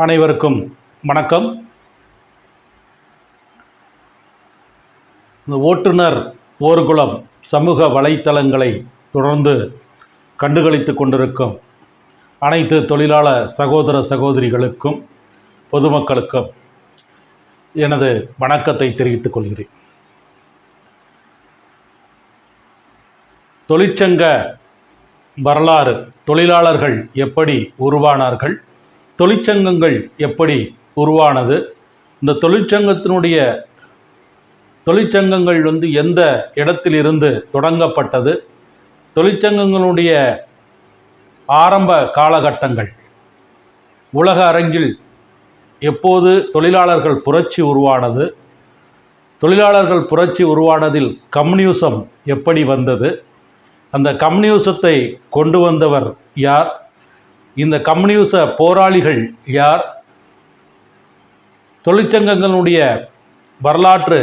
அனைவருக்கும் வணக்கம். இந்த ஓட்டுநர் ஓர்குளம் சமூக வலைத்தளங்களை தொடர்ந்து கண்டுகளித்து கொண்டிருக்கும் அனைத்து தொழிலாளர் சகோதர சகோதரிகளுக்கும் பொதுமக்களுக்கும் எனது வணக்கத்தை தெரிவித்துக் கொள்கிறேன். தொழிற்சங்க வரலாறு தொழிலாளர்கள் எப்படி உருவானார்கள்? தொழிற்சங்கங்கள் எப்படி உருவானது? இந்த தொழிற்சங்கத்தினுடைய தொழிற்சங்கங்கள் வந்து எந்த இடத்திலிருந்து தொடங்கப்பட்டது? தொழிற்சங்கங்களுடைய ஆரம்ப காலகட்டங்கள். உலக அரங்கில் எப்போது தொழிலாளர்கள் புரட்சி உருவானது? தொழிலாளர்கள் புரட்சி உருவானதில் கம்யூனிசம் எப்படி வந்தது? அந்த கம்யூனிசத்தை கொண்டு வந்தவர் யார்? இந்த கம்யூனிச போராளிகள் யார்? தொழிற்சங்கங்களுடைய வரலாற்று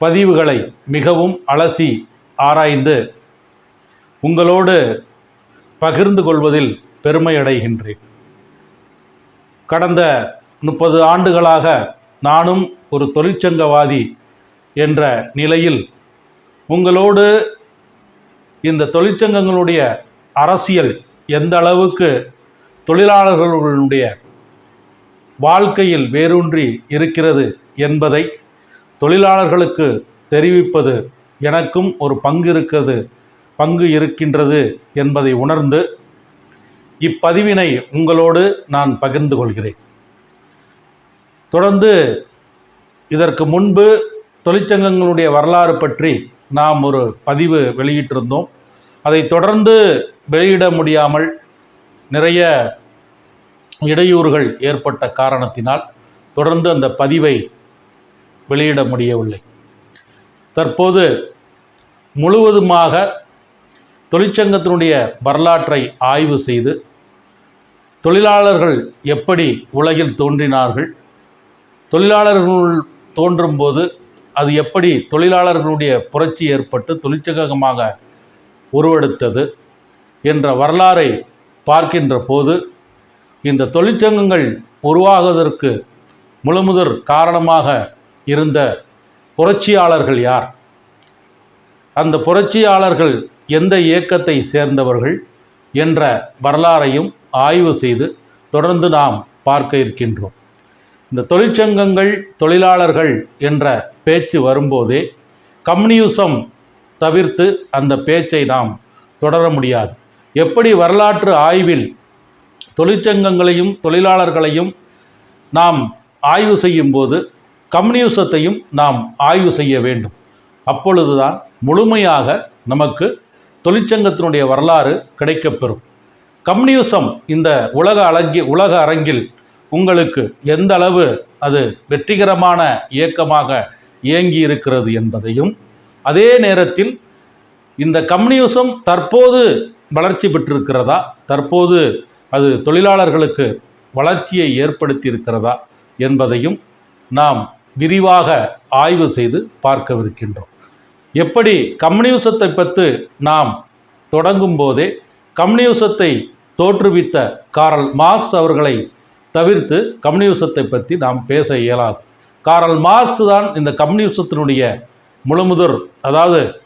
பதிவுகளை மிகவும் அலசி ஆராய்ந்து உங்களோடு பகிர்ந்து கொள்வதில் பெருமையடைகின்றேன் கடந்த முப்பது ஆண்டுகளாக நானும் ஒரு தொழிற்சங்கவாதி என்ற நிலையில் உங்களோடு இந்த தொழிற்சங்கங்களுடைய அரசியல் எந்த அளவுக்கு தொழிலாளர்களுடைய வாழ்க்கையில் வேரூன்றி இருக்கிறது என்பதை தொழிலாளர்களுக்கு தெரிவிப்பது எனக்கும் ஒரு பங்கு இருக்கிறது பங்கு இருக்கின்றது என்பதை உணர்ந்து இப்பதிவினை உங்களோடு நான் பகிர்ந்து கொள்கிறேன். தொடர்ந்து இதற்கு முன்பு தொழிற்சங்கங்களுடைய வரலாறு பற்றி நாம் ஒரு பதிவு வெளியிட்டிருந்தோம். அதை தொடர்ந்து வெளியிட முடியாமல் நிறைய இடையூறுகள் ஏற்பட்ட காரணத்தினால் தொடர்ந்து அந்த பதிவை வெளியிட முடியவில்லை. தற்போது முழுவதுமாக தொழிற்சங்கத்தினுடைய வரலாற்றை ஆய்வு செய்து தொழிலாளர்கள் எப்படி உலகில் தோன்றினார்கள் தொழிலாளர்கள் தோன்றும்போது அது எப்படி தொழிலாளர்களுடைய புரட்சி ஏற்பட்டு தொழிற்சங்கமாக உருவெடுத்தது என்ற வரலாறை பார்க்கின்ற போது இந்த தொழிற்சங்கங்கள் உருவாகுவதற்கு முழுமுதற் காரணமாக இருந்த புரட்சியாளர்கள் யார்? அந்த புரட்சியாளர்கள் எந்த இயக்கத்தை சேர்ந்தவர்கள் என்ற வரலாறையும் ஆய்வு செய்து தொடர்ந்து நாம் பார்க்க இருக்கின்றோம். இந்த தொழிற்சங்கங்கள் தொழிலாளர்கள் என்ற பேச்சு வரும்போதே கம்யூனிசம் தவிர்த்து அந்த பேச்சை நாம் தொடர முடியாது. எப்படி வரலாற்று ஆய்வில் தொழிற்சங்கங்களையும் தொழிலாளர்களையும் நாம் ஆய்வு செய்யும்போது கம்யூனிசத்தையும் நாம் ஆய்வு செய்ய வேண்டும். அப்பொழுதுதான் முழுமையாக நமக்கு தொழிற்சங்கத்தினுடைய வரலாறு கிடைக்கப்பெறும். கம்யூனிசம் இந்த உலக அழகி உலக அரங்கில் உங்களுக்கு எந்த அளவு அது வெற்றிகரமான இயக்கமாக இயங்கி இருக்கிறது என்பதையும் அதே நேரத்தில் இந்த கம்யூனிசம் தற்போது வளர்ச்சி பெற்றிருக்கிறதா? தற்போது அது தொழிலாளர்களுக்கு வளர்ச்சியை ஏற்படுத்தி இருக்கிறதா என்பதையும் நாம் விரிவாக ஆய்வு செய்து பார்க்கவிருக்கின்றோம். எப்படி கம்யூனிசத்தை பற்றி நாம் தொடங்கும் போதே கம்யூனிசத்தை தோற்றுவித்த காரல் மார்க்ஸ் அவர்களை தவிர்த்து கம்யூனிசத்தை பற்றி நாம் பேச இயலாது. காரல் மார்க்ஸ் தான் இந்த கம்யூனிசத்தினுடைய முழுமுதர். அதாவது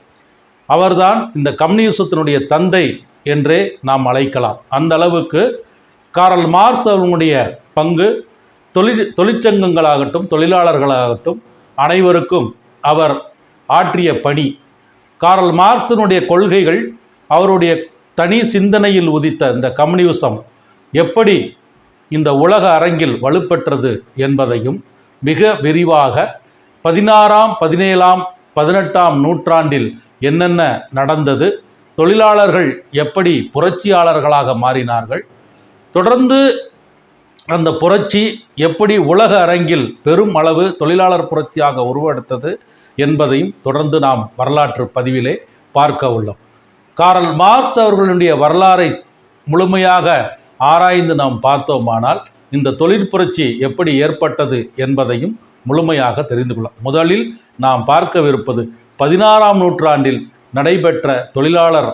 அவர்தான் இந்த கம்யூனிசத்தினுடைய தந்தை என்றே நாம் அழைக்கலாம். அந்த அளவுக்கு காரல் மார்க்ஸ் அவர்களுடைய பங்கு தொழிற் தொழிற்சங்கங்களாகட்டும் தொழிலாளர்களாகட்டும் அனைவருக்கும் அவர் ஆற்றிய பணி. காரல் மார்க்ஸினுடைய கொள்கைகள் அவருடைய தனி சிந்தனையில் உதித்த இந்த கம்யூனிசம் எப்படி இந்த உலக அரங்கில் வலுப்பெற்றது என்பதையும் மிக விரிவாக பதினாறாம் பதினேழாம் பதினெட்டாம் நூற்றாண்டில் என்னென்ன நடந்தது? தொழிலாளர்கள் எப்படி புரட்சியாளர்களாக மாறினார்கள்? தொடர்ந்து அந்த புரட்சி எப்படி உலக அரங்கில் பெரும் அளவு தொழிலாளர் புரட்சியாக உருவெடுத்தது என்பதையும் தொடர்ந்து நாம் வரலாற்று பதிவிலே பார்க்க உள்ளோம். காரல் மார்க்ஸ் அவர்களுடைய வரலாறை முழுமையாக ஆராய்ந்து நாம் பார்த்தோமானால் இந்த தொழிற்புரட்சி எப்படி ஏற்பட்டது என்பதையும் முழுமையாக தெரிந்து கொள்ளலாம் முதலில் நாம் பார்க்கவிருப்பது பதினாறாம் நூற்றாண்டில் நடைபெற்ற தொழிலாளர்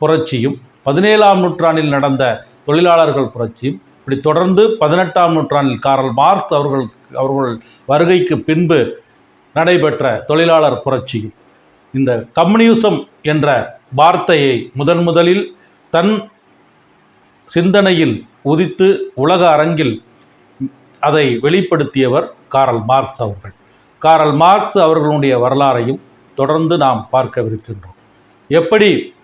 புரட்சியும் பதினேழாம் நூற்றாண்டில் நடந்த தொழிலாளர்கள் புரட்சியும் இப்படி தொடர்ந்து பதினெட்டாம் நூற்றாண்டில் காரல் மார்க்ஸ் அவர்கள் அவர்கள் வருகைக்கு பின்பு நடைபெற்ற தொழிலாளர் புரட்சியும். இந்த கம்யூனிசம் என்ற வார்த்தையை முதன் முதலில் தன் சிந்தனையில் உதித்து உலக அரங்கில் அதை வெளிப்படுத்தியவர் காரல் மார்க்ஸ் அவர்கள். காரல் மார்க்ஸ் அவர்களுடைய வரலாறையும் தொடர்ந்து நாம் பார்க்கவிருக்கின்றோம். எப்படி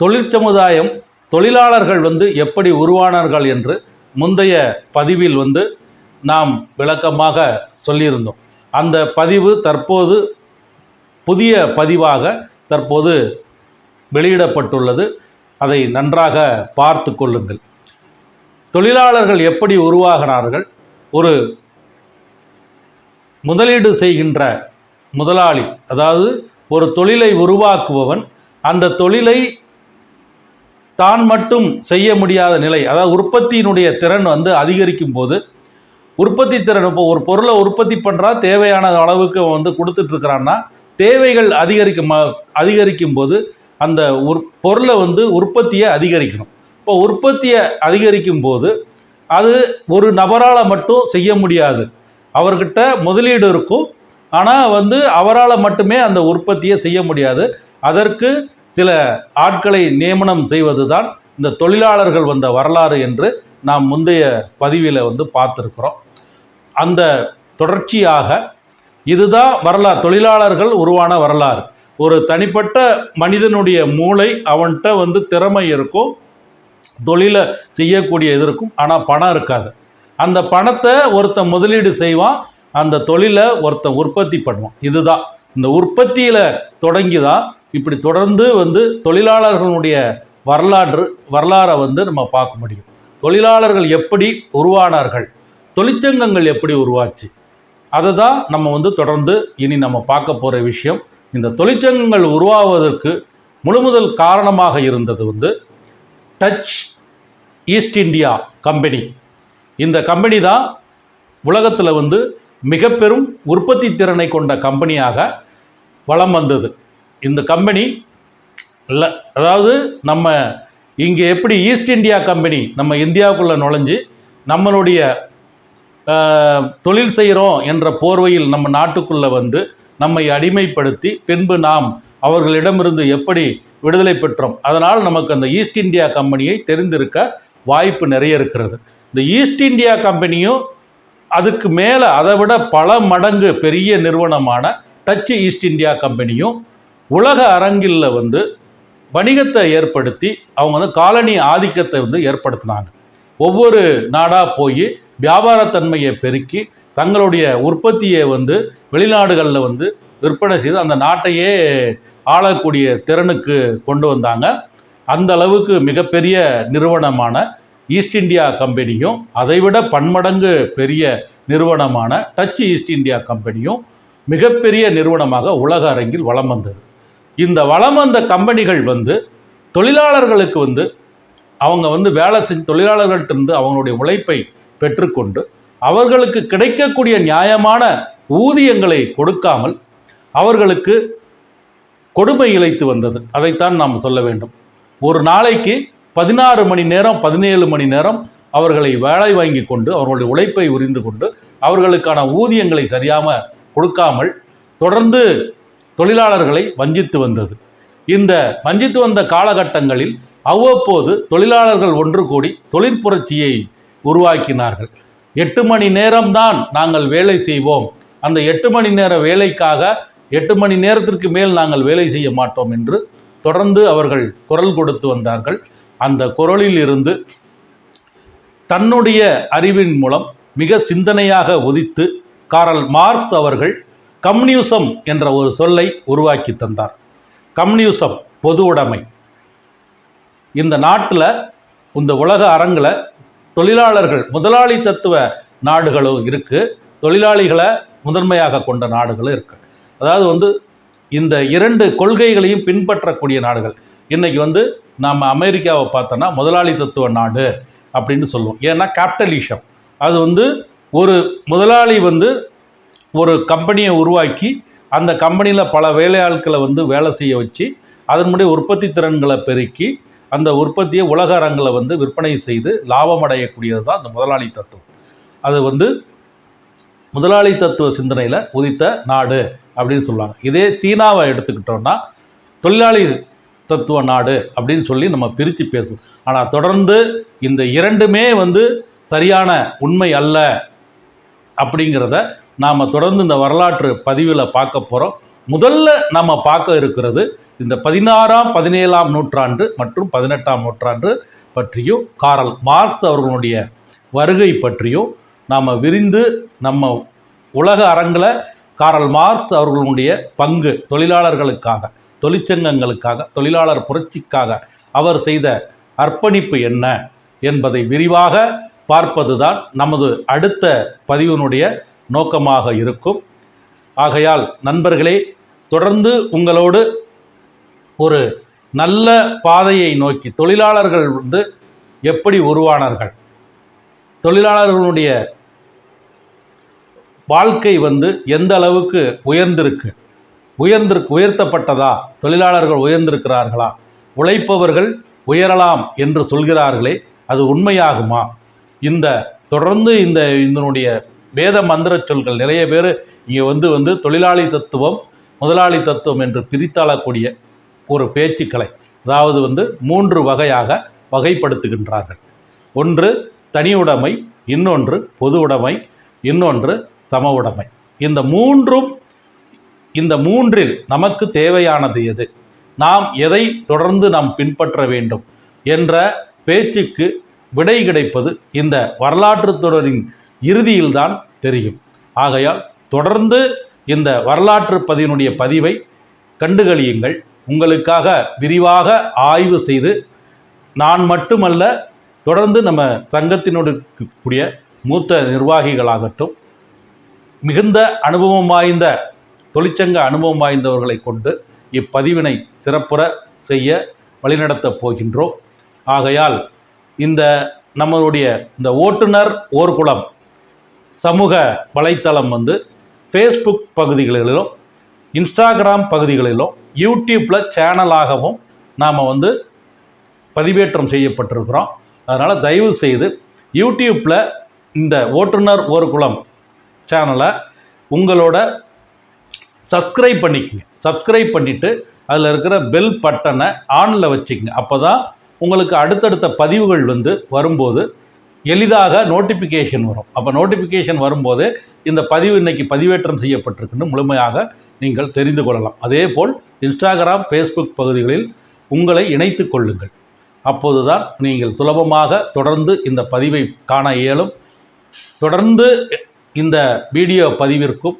தொழிற்சமுதாயம் தொழிலாளர்கள் வந்து எப்படி உருவானார்கள் என்று முந்தைய பதிவில் வந்து நாம் விளக்கமாக சொல்லியிருந்தோம். அந்த பதிவு தற்போது புதிய பதிவாக தற்போது வெளியிடப்பட்டுள்ளது. அதை நன்றாக பார்த்து கொள்ளுங்கள். தொழிலாளர்கள் எப்படி உருவாகினார்கள் ஒரு முதலீடு செய்கின்ற முதலாளி அதாவது ஒரு தொழிலை உருவாக்குபவன் அந்த தொழிலை தான் மட்டும் செய்ய முடியாத நிலை அதாவது உற்பத்தியினுடைய திறன் வந்து அதிகரிக்கும் போது உற்பத்தி திறன் இப்போ ஒரு பொருளை உற்பத்தி பண்ணுறா தேவையான அளவுக்கு வந்து கொடுத்துட்ருக்குறான்னா தேவைகள் அதிகரிக்கும் அதிகரிக்கும் போது அந்த உற் பொருளை வந்து உற்பத்தியை அதிகரிக்கணும். இப்போ உற்பத்தியை அதிகரிக்கும் போது அது ஒரு நபரால் மட்டும் செய்ய முடியாது. அவர்கிட்ட முதலீடு இருக்கும். ஆனால் வந்து அவரால் மட்டுமே அந்த உற்பத்தியை செய்ய முடியாது. அதற்கு சில ஆட்களை நியமனம் செய்வது தான் இந்த தொழிலாளர்கள் வந்த வரலாறு என்று நாம் முந்தைய பதிவில் வந்து பார்த்துருக்குறோம். அந்த தொடர்ச்சியாக இதுதான் வரலாறு தொழிலாளர்கள் உருவான வரலாறு. ஒரு தனிப்பட்ட மனிதனுடைய மூளை அவன்கிட்ட வந்து திறமை இருக்கும். தொழிலை செய்யக்கூடிய இது இருக்கும். ஆனால் பணம் இருக்காது. அந்த பணத்தை ஒருத்தன் முதலீடு செய்வான். அந்த தொழிலை ஒருத்தன் உற்பத்தி பண்ணுவான். இதுதான். இந்த உற்பத்தியில் தொடங்கி தான் இப்படி தொடர்ந்து வந்து தொழிலாளர்களுடைய வரலாறு வரலாறை வந்து நம்ம பார்க்க முடியும். தொழிலாளர்கள் எப்படி உருவானார்கள்? தொழிற்சங்கங்கள் எப்படி உருவாச்சு? அதை தான் நம்ம வந்து தொடர்ந்து இனி நம்ம பார்க்க போகிற விஷயம். இந்த தொழிற்சங்கங்கள் உருவாவதற்கு முழுமுதல் காரணமாக இருந்தது வந்து டச் ஈஸ்ட் இந்தியா கம்பெனி. இந்த கம்பெனி தான் உலகத்தில் வந்து மிக பெரும் உற்பத்தி திறனை கொண்ட கம்பெனியாக வலம் வந்தது. இந்த கம்பெனி இல்லை அதாவது நம்ம இங்கே எப்படி ஈஸ்ட் இந்தியா கம்பெனி நம்ம இந்தியாவுக்குள்ளே நுழைஞ்சு நம்மளுடைய தொழில் செய்கிறோம் என்ற போர்வையில் நம்ம நாட்டுக்குள்ளே வந்து நம்மை அடிமைப்படுத்தி பின்பு நாம் அவர்களிடமிருந்து எப்படி விடுதலை பெற்றோம்? அதனால் நமக்கு அந்த ஈஸ்ட் இந்தியா கம்பெனியை தெரிந்திருக்க வாய்ப்பு நிறைய இருக்கிறது. இந்த ஈஸ்ட் இந்தியா கம்பெனியும் அதுக்கு மேலே அதை விட பல மடங்கு பெரிய நிறுவனமான டச் ஈஸ்ட் இந்தியா கம்பெனியும் உலக அரங்கில் வந்து வணிகத்தை ஏற்படுத்தி அவங்க வந்து காலனி ஆதிக்கத்தை வந்து ஏற்படுத்தினாங்க. ஒவ்வொரு நாடாக போய் வியாபாரத்தன்மையை பெருக்கி தங்களுடைய உற்பத்தியை வந்து வெளிநாடுகளில் வந்து விற்பனை செய்து அந்த நாட்டையே ஆளக்கூடிய திறனுக்கு கொண்டு வந்தாங்க. அந்த அளவுக்கு மிகப்பெரிய நிறுவனமான ஈஸ்ட் இந்தியா கம்பெனியும் அதைவிட பன்மடங்கு பெரிய நிறுவனமான டச் ஈஸ்ட் இந்தியா கம்பெனியும் மிகப்பெரிய நிறுவனமாக உலக அரங்கில் வளம் வந்தது. இந்த வளம் வந்த கம்பெனிகள் வந்து தொழிலாளர்களுக்கு வந்து அவங்க வந்து வேலை செஞ்சு தொழிலாளர்கள்ட்ட இருந்து அவங்களுடைய உழைப்பை பெற்றுக்கொண்டு அவர்களுக்கு கிடைக்கக்கூடிய நியாயமான ஊதியங்களை கொடுக்காமல் அவர்களுக்கு கொடுமை இழைத்து வந்தது. அதைத்தான் நாம் சொல்ல வேண்டும். ஒரு நாளைக்கு பதினாறு மணி நேரம் பதினேழு மணி நேரம் அவர்களை வேலை வாங்கி கொண்டு அவர்களுடைய உழைப்பை உரிந்து கொண்டு அவர்களுக்கான ஊதியங்களை சரியாமல் கொடுக்காமல் தொடர்ந்து தொழிலாளர்களை வஞ்சித்து வந்தது. இந்த வஞ்சித்து வந்த காலகட்டங்களில் அவ்வப்போது தொழிலாளர்கள் ஒன்று கூடி தொழிற்புரட்சியை உருவாக்கினார்கள். எட்டு மணி நேரம்தான் நாங்கள் வேலை செய்வோம். அந்த எட்டு மணி நேர வேலைக்காக எட்டு மணி நேரத்திற்கு மேல் நாங்கள் வேலை செய்ய மாட்டோம் என்று தொடர்ந்து அவர்கள் குரல் கொடுத்து வந்தார்கள். அந்த குரலில் இருந்து தன்னுடைய அறிவின் மூலம் மிக சிந்தனையாக உதித்து காரல் மார்க்ஸ் அவர்கள் கம்யூனிசம் என்ற ஒரு சொல்லை உருவாக்கி தந்தார். கம்யூனிசம் பொது உடைமை. இந்த நாட்டில் இந்த உலக அரங்கில் தொழிலாளர்கள் முதலாளி தத்துவ நாடுகளும் இருக்குது தொழிலாளிகளை முதன்மையாக கொண்ட நாடுகளும் இருக்குது அதாவது வந்து இந்த இரண்டு கொள்கைகளையும் பின்பற்றக்கூடிய நாடுகள். இன்றைக்கி வந்து நாம் அமெரிக்காவை பார்த்தோன்னா முதலாளி தத்துவ நாடு அப்படின்னு சொல்லுவோம். ஏன்னா கேபிட்டலிஷம் அது வந்து ஒரு முதலாளி வந்து ஒரு கம்பெனியை உருவாக்கி அந்த கம்பெனியில் பல வேலையாட்களை வந்து வேலை செய்ய வச்சு அதனுடைய உற்பத்தி திறன்களை பெருக்கி அந்த உற்பத்தியை உலக அரங்கில் வந்து விற்பனை செய்து லாபம் அடையக்கூடியது தான் அந்த முதலாளி தத்துவம் அது வந்து முதலாளி தத்துவ சிந்தனையில் உதித்த நாடு அப்படின்னு சொல்லுவாங்க. இதே சீனாவை எடுத்துக்கிட்டோம்னா தொழிலாளி தத்துவ நாடு அப்படின்னு சொல்லி நம்ம பிரித்து பேசுவோம். ஆனால் தொடர்ந்து இந்த இரண்டுமே வந்து சரியான உண்மை அல்ல அப்படிங்கிறத நாம் தொடர்ந்து இந்த வரலாற்று பதிவில் பார்க்க போகிறோம் முதல்ல நம்ம பார்க்க இருக்கிறது இந்த பதினாறாம் பதினேழாம் நூற்றாண்டு மற்றும் பதினெட்டாம் நூற்றாண்டு பற்றியும் காரல் மார்க்ஸ் அவர்களுடைய வருகை பற்றியும் நாம் விரிந்து நம்ம உலக அரங்கில் காரல் மார்க்ஸ் அவர்களுடைய பங்கு தொழிலாளர்களுக்காக தொழிற்சங்கங்களுக்காக தொழிலாளர் புரட்சிக்காக அவர் செய்த அர்ப்பணிப்பு என்ன என்பதை விரிவாக பார்ப்பதுதான் நமது அடுத்த பதிவினுடைய நோக்கமாக இருக்கும். ஆகையால் நண்பர்களே தொடர்ந்து உங்களோடு ஒரு நல்ல பாதையை நோக்கி தொழிலாளர்கள் வந்து எப்படி உருவானார்கள்? தொழிலாளர்களுடைய வாழ்க்கை வந்து எந்த அளவுக்கு உயர்ந்திருக்கு? உயர்ந்திருக்கு உயர்த்தப்பட்டதா? தொழிலாளர்கள் உயர்ந்திருக்கிறார்களா? உழைப்பவர்கள் உயரலாம் என்று சொல்கிறார்களே அது உண்மையாகுமா? இந்த தொடர்ந்து இந்த இதனுடைய வேத மந்திர சொல்கள் நிறைய பேர் இங்கே வந்து வந்து தொழிலாளி தத்துவம் முதலாளி தத்துவம் என்று பிரித்தாளக்கூடிய ஒரு பேச்சுக்களை அதாவது வந்து மூன்று வகையாக வகைப்படுத்துகின்றார்கள். ஒன்று தனி உடைமை இன்னொன்று பொது உடைமை இன்னொன்று சம உடைமை. இந்த மூன்றும் இந்த மூன்றில் நமக்கு தேவையானது எது? நாம் எதை தொடர்ந்து நாம் பின்பற்ற வேண்டும் என்ற பேச்சுக்கு விடை கிடைப்பது இந்த வரலாற்று தொடரின் இறுதியில்தான் தெரியும். ஆகையால் தொடர்ந்து இந்த வரலாற்று பதினுடைய பதிவை கண்டுகளியுங்கள். உங்களுக்காக விரிவாக ஆய்வு செய்து நான் மட்டுமல்ல தொடர்ந்து நம்ம சங்கத்தினுடைய கூடிய மூத்த நிர்வாகிகளாகட்டும் மிகுந்த அனுபவம் வாய்ந்த தொழிற்சங்க அனுபவம் வாய்ந்தவர்களை கொண்டு இப்பதிவினை சிறப்புற செய்ய வழிநடத்தப் போகின்றோம். ஆகையால் இந்த நம்மளுடைய இந்த ஓட்டுநர் ஓர்குளம் சமூக வலைத்தளம் வந்து ஃபேஸ்புக் பகுதிகளிலும் இன்ஸ்டாகிராம் பகுதிகளிலும் யூடியூப்பில் சேனலாகவும் நாம் வந்து பதிவேற்றம் செய்யப்பட்டிருக்கிறோம். அதனால் தயவு செய்து யூடியூப்பில் இந்த ஓட்டுநர் ஓர்குளம் சேனலை உங்களோட சப்ஸ்கிரைப் பண்ணிக்கங்க. சப்ஸ்கிரைப் பண்ணிவிட்டு அதில் இருக்கிற பெல் பட்டனை ஆனில் வச்சுக்கங்க. அப்போ தான் உங்களுக்கு அடுத்தடுத்த பதிவுகள் வந்து வரும்போது எளிதாக நோட்டிஃபிகேஷன் வரும். அப்போ நோட்டிஃபிகேஷன் வரும்போது இந்த பதிவு இன்னைக்கு பதிவேற்றம் செய்யப்பட்டிருக்குன்னு முழுமையாக நீங்கள் தெரிந்து கொள்ளலாம். அதே போல் இன்ஸ்டாகிராம் ஃபேஸ்புக் பகுதிகளில் உங்களை இணைத்து கொள்ளுங்கள். அப்போதுதான் நீங்கள் சுலபமாக தொடர்ந்து இந்த பதிவை காண இயலும். தொடர்ந்து இந்த வீடியோ பதிவிற்கும்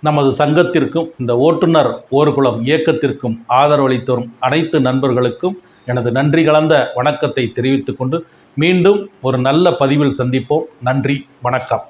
நமது சங்கத்திற்கும் இந்த ஓட்டுநர் ஓர்குளம் இயக்கத்திற்கும் ஆதரவளித்து வரும் அனைத்து நண்பர்களுக்கும் எனது நன்றி கலந்த வணக்கத்தை தெரிவித்துக்கொண்டு மீண்டும் ஒரு நல்ல பதிவில் சந்திப்போம். நன்றி வணக்கம்.